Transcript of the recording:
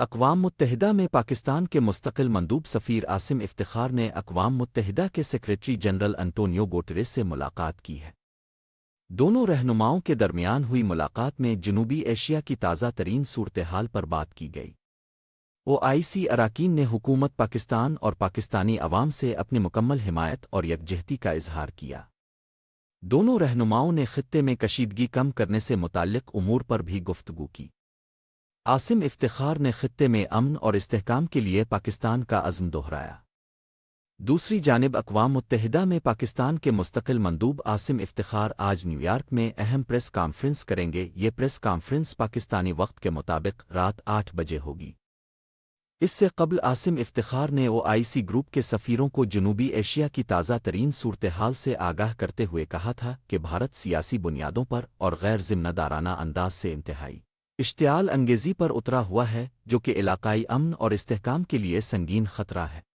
اقوام متحدہ میں پاکستان کے مستقل مندوب سفیر عاصم افتخار نے اقوام متحدہ کے سیکرٹری جنرل انٹونیو گوٹریس سے ملاقات کی ہے۔ دونوں رہنماؤں کے درمیان ہوئی ملاقات میں جنوبی ایشیا کی تازہ ترین صورتحال پر بات کی گئی۔ او آئی سی اراکین نے حکومت پاکستان اور پاکستانی عوام سے اپنی مکمل حمایت اور یکجہتی کا اظہار کیا۔ دونوں رہنماؤں نے خطے میں کشیدگی کم کرنے سے متعلق امور پر بھی گفتگو کی۔ عاصم افتخار نے خطے میں امن اور استحکام کے لیے پاکستان کا عزم دہرایا۔ دوسری جانب اقوام متحدہ میں پاکستان کے مستقل مندوب عاصم افتخار آج نیو یارک میں اہم پریس کانفرنس کریں گے۔ یہ پریس کانفرنس پاکستانی وقت کے مطابق رات آٹھ بجے ہوگی۔ اس سے قبل عاصم افتخار نے او آئی سی گروپ کے سفیروں کو جنوبی ایشیا کی تازہ ترین صورتحال سے آگاہ کرتے ہوئے کہا تھا کہ بھارت سیاسی بنیادوں پر اور غیر ذمہ دارانہ انداز سے انتہائی اشتعال انگیزی پر اترا ہوا ہے جو کہ علاقائی امن اور استحکام کے لیے سنگین خطرہ ہے۔